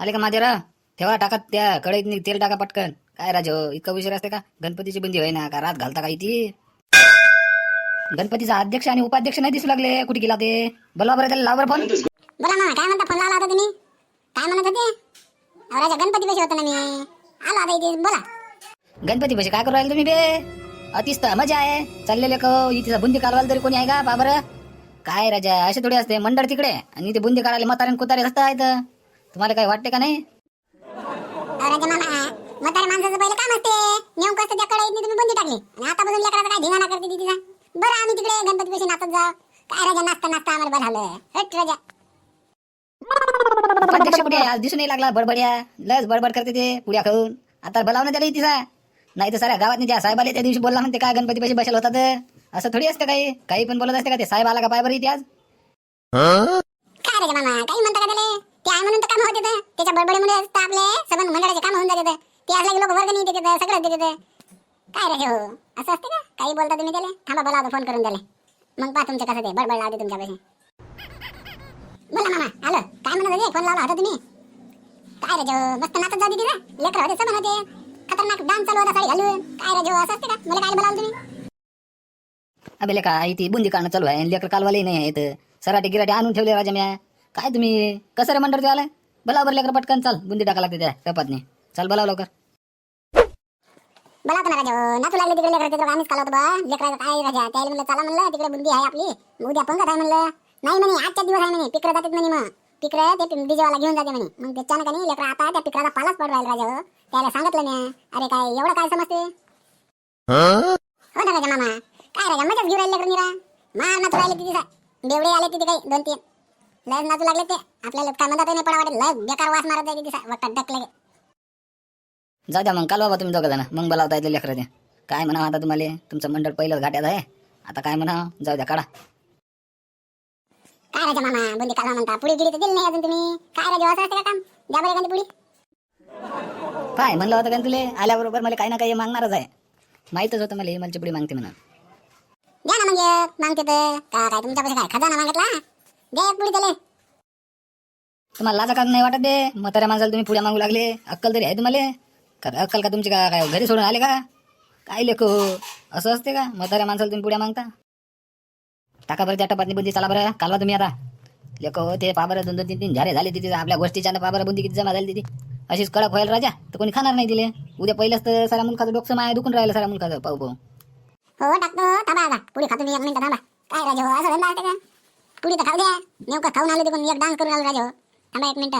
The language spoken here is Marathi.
आले का माझे रा ठेवा टाकत त्या कढईत तेल टाका पटकन. काय राज इतका विषय असते का? गणपतीची बुंदी होय ना का रात घालता का ती गणपतीचा अध्यक्ष आणि उपाध्यक्ष नाही दिसू लागले. कुठे गेला ते? बोला बरं त्याला लावर फोन बोला मामा काय म्हणता फोन लावला होता तुम्ही? काय म्हणत होते? राजा गणपती पैसे होता ना मी. आलो आता इथे बोला. गणपती पैसे काय करू राहिले तुम्ही बे? अतिस्त मजा आहे. चाललेले का इथे बुंदी कालवाल तरी कोणी आहे का? बाबर काय राजा असे थोडे असते मंडळ तिकडे. आणि ते बुंदी काढायला म्हातारे कुतारे असतात आहेत. तुम्हाला काही वाटते का नाही? अहो, राजा मामा म्हातारे माणसाचं पहिलं काम असते. नेमकं असतं त्या कडाईत तुम्ही बंदी टाकली. आणि आता बसून लेकराचा काय धिंगाणा करते तिचा? बरं आम्ही तिकडे गणपती पैसे नाचत जाऊ. काय राजा नाचता नाचता आम्हाला बघावलं हट राजा. उपाध्यक्ष कुठे आहे? आज दिसून नाही लागला बडबड्या लस बडबड करते ते पुड्या खाऊन. आता बोलाव ना त्याला तिचा. नाही तर साऱ्या गावात त्या साहेबाला त्या दिवशी बोलला म्हणते काय गणपती पैसे बसेल होतात असं थोडी असतं काही. काही पण बोलत असते का ते? साहेब आला का पाय बरं इथे आज? काय राजा मामा काही म्हणता का त्याला ते आहे म्हणून तर काम होते त्याच्या बडबडीमुळे आपले सबंध मंडळाचे काम होऊन जाते ते असले की लोक वर्ग नाही देते सगळं देते काय रे हो? असं असते का? काही बोलता तुम्ही त्याला? थांबा बोला आता फोन करून त्याला. मग पहा तुमचं कसं ते बडबड लावते तुमच्या पैसे बोला मामा. आलो. काय म्हणत होते? फोन लावला होता तुम्ही? काय रे जो मस्त नाचत जाते तिथे. लेकर होते सबन होते. खतरनाक डान्स चालू होता साडी घालून. काय रे जो असं असते का? मला काय बोलाल तुम्ही? अबे लेका आई ती बुंदी काढणं चालू आहे. लेकर कालवाले नाही आहेत. सराटे गिराटे आणून ठेवले राजा म्या. काय तुम्ही? कसं रे मंडळ ते आलं? बोला बरं लेकर पटकन चाल. बुंदी टाका लागते त्या कपातने चाल बोलाव लवकर. बोला ना राजा. नाचू लागले तिकडे लेकर तिकडे आम्हीच काल होतो बा. लेकराचं काय राजा? त्याला म्हणलं चला म्हणलं तिकडे बुंदी आहे आपली. उद्या पंगत आहे म्हणलं. नाही म्हणे आजच्या दिवस आहे म्हणे. पिकरं जातात म्हणे मग. पिकरं ते डीजेवाला घेऊन जाते म्हणे. मग त्याच्यानं का नाही लेकर आता त्या पिकराचा पालाच पड राहिला राजा हो. त्याला सांगितलं मी अरे काय एवढं काय समजते? हो ना राजा मामा. काय राजा मजाच घेऊन राहिले लेकर निरा. मार नाचू राहिले तिथे बेवडे आले तिथे काही दोन तीन. लस नाचू लागले ते. आपल्याला काय म्हणतात नाही पडा वाटेल लस बेकार वास मारत आहे तिथे वाटत डकले जाऊ द्या मग. काल बाबा तुम्ही दोघं जण. मग बोलावता येते लेकर ते. काय म्हणा आता तुम्हाला? तुमचं मंडळ पहिलंच घाट्यात आहे. आता काय म्हणा जाऊ द्या काढा. काय राजा मामा? बुंदी कालवा म्हणता. पुढे गिडी तर दिली नाही अजून तुम्ही. काय राजा? असं असते का काम? द्या बरं एखादी पुढी. काय म्हणलं होतं का तुले? आल्याबरोबर मला काही ना काही मागणारच आहे. माहीतच होतं मला मला चिपडी मागते म्हणून. द्या ना एक. मागते तर. का काय तुमच्या पैसे काय खजाना मागितला? द्या एक त्याला. तुम्हाला लाजा का नाही वाटत दे. म्हाताऱ्या माणसाला तुम्ही पुढे मागू लागले. अक्कल तरी आहे तुम्हाला. का अक्कल का तुमची का काय घरी सोडून आले का? काय लेख असं असते का? म्हाताऱ्या माणसाला तुम्ही पुढे मागता? टाका बरं त्या टपातनी बुद्धी चला बरं. कालवा तुम्ही आता. लेख हो, ते पाबरं दोन दोन तीन तीन झाले झाले तिथे. आपल्या गोष्टीच्या पा बुद्धी किती जमा झाली तिथे. अशीच कडक व्हायला राजा. तर कोणी खाणार नाही दिले उद्या पहिल्याच तर सारा मुलखाचं डोकं माया दुखून राहिलं सारा मुलखाचं पाहू पाहू. हो टाकतो. थांबा आता. पुढे खातो मी एक मिनिट. थांबा. काय राजा हो? असं धंदा का? कुठे तर खाऊ द्या नेमका खाऊन आलो ते पण एक डान्स करून आलो राजा हो. थांबा एक मिनिट.